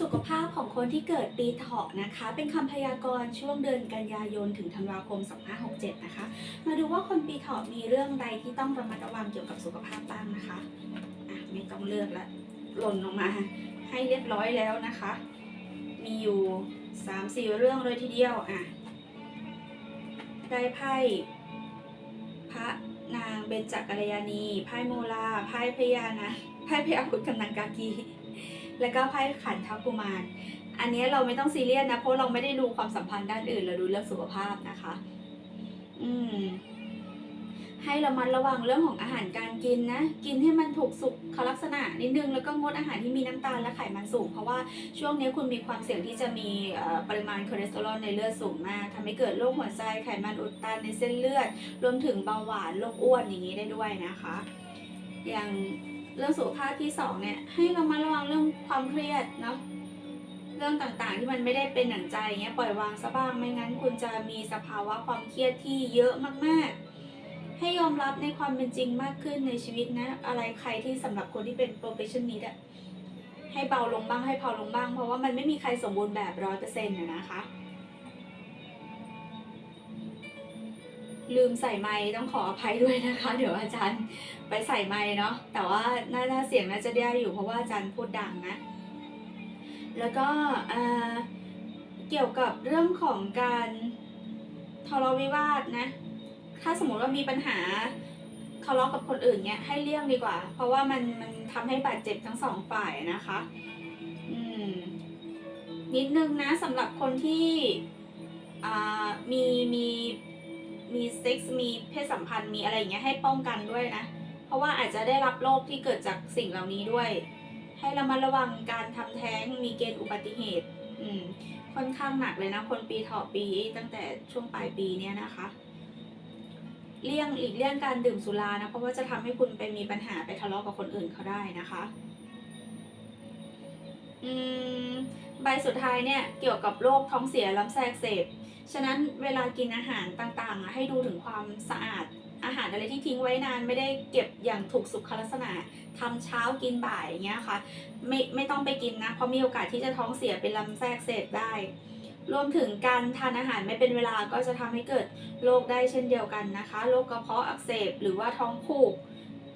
สุขภาพของคนที่เกิดปีเถาะนะคะ เป็นคำพยากรณ์ช่วงเดือนกันยายนถึงธันวาคม 2567 นะคะ มาดูว่าคนปีเถาะมีเรื่องใดที่ต้องระมัดระวังเกี่ยวกับสุขภาพบ้างนะคะอะไม่ต้องเลือกละหล่นลงมาให้เรียบร้อยแล้วนะคะ มีอยู่ 3-4 เรื่องเลยทีเดียวอะได้ไพ่พระนางเบญจกัลยาณีไพ่โมลาไพ่พญานะไพ่พญาคุดกำนังกากี แล้วก็ไพ่ขันทกุมารอันนี้เราไม่ต้องซีเรียสนะเพราะเราไม่ได้ดูความสัมพันธ์ด้านอื่นเราดูเรื่องสุขภาพนะคะ อืมให้เรามัดระวังเรื่องของอาหารการกินนะ กินให้มันถูกสุขลักษณะนิดนึง แล้วก็งดอาหารที่มีน้ำตาลและไขมันสูง เพราะว่าช่วงนี้คุณมีความเสี่ยงที่จะมีปริมาณคอเลสเตอรอลในเลือดสูงมากทำให้เกิดโรคหัวใจไขมันอุดตันในเส้นเลือด รวมถึงเบาหวานโรคอ้วนอย่างนี้ได้ด้วยนะคะ อย่าง เรื่องสุขภาพที่สองเนี่ยให้เรามาระวังเรื่องความเครียดเนาะเรื่องต่างๆที่มันไม่ได้เป็นหนังใจเงี้ยปล่อยวางซะบ้างไม่งั้นคุณจะมีสภาวะความเครียดที่เยอะมากๆ ให้ยอมรับในความเป็นจริงมากขึ้นในชีวิตนะ อะไรใครที่สำหรับคนที่เป็น professional อะให้เบาลงบ้างให้เผาลงบ้าง เพราะว่ามันไม่มีใครสมบูรณ์แบบร้อยเปอร์เซ็นต์นะคะ ลืมใส่ไม้ต้องขออภัยด้วยนะคะ เดี๋ยวอาจารย์ไปใส่ไม้เนาะแต่ว่าน่าเสียงน่าจะได้อยู่เพราะว่าอาจารย์พูดดังนะ แล้วก็เกี่ยวกับเรื่องของการทะเลาะวิวาทนะ ถ้าสมมติว่ามีปัญหาทะเลาะกับคนอื่นเนี้ยให้เลี่ยงดีกว่า เพราะว่ามันมันทำให้บาดเจ็บทั้งสองฝ่ายนะคะ อืมนิดนึงนะสำหรับคนที่มีมี มีเซ็กซ์มีเพศสัมพันธ์มีอะไรอย่างเงี้ยให้ป้องกันด้วยนะ เพราะว่าอาจจะได้รับโรคที่เกิดจากสิ่งเหล่านี้ด้วย ให้ระมัดระวังการทำแท้งมีเกณฑ์อุบัติเหตุ อืมค่อนข้างหนักเลยนะ คนปีเถาะปีตั้งแต่ช่วงปลายปีเนี้ยนะคะเลี่ยงอีกเลี่ยงการดื่มสุรานะเพราะว่าจะทำให้คุณไปมีปัญหาไปทะเลาะกับคนอื่นเขาได้นะคะอืมใบสุดท้ายเนี่ยเกี่ยวกับโรคท้องเสียลำไส้อักเสบ ฉะนั้นเวลากินอาหารต่างๆ ให้ดูถึงความสะอาดอาหารอะไรที่ทิ้งไว้นานไม่ได้เก็บอย่างถูกสุขลักษณะทำเช้ากินบ่ายอย่างเงี้ยค่ะไม่ไม่ต้องไปกินนะเพราะมีโอกาสที่จะท้องเสียเป็นลำไส้อักเสบได้ รวมถึงการทานอาหารไม่เป็นเวลาก็จะทำให้เกิดโรคได้เช่นเดียวกันนะคะโรคกระเพาะอักเสบหรือว่าท้องผูก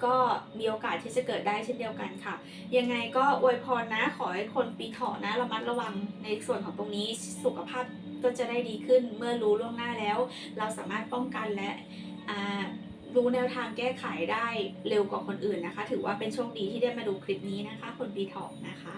ก็มีโอกาสที่จะเกิดได้เช่นเดียวกันค่ะ ยังไงก็อวยพรนะขอให้คนปีเถาะนะระมัดระวังในส่วนของตรงนี้สุขภาพ ก็จะได้ดีขึ้นเมื่อรู้ล่วงหน้าแล้ว เราสามารถป้องกันและอ่ารู้แนวทางแก้ไขได้เร็วกว่าคนอื่นนะคะ ถือว่าเป็นโชคดีที่ได้มาดูคลิปนี้นะคะ คนปีทองนะคะ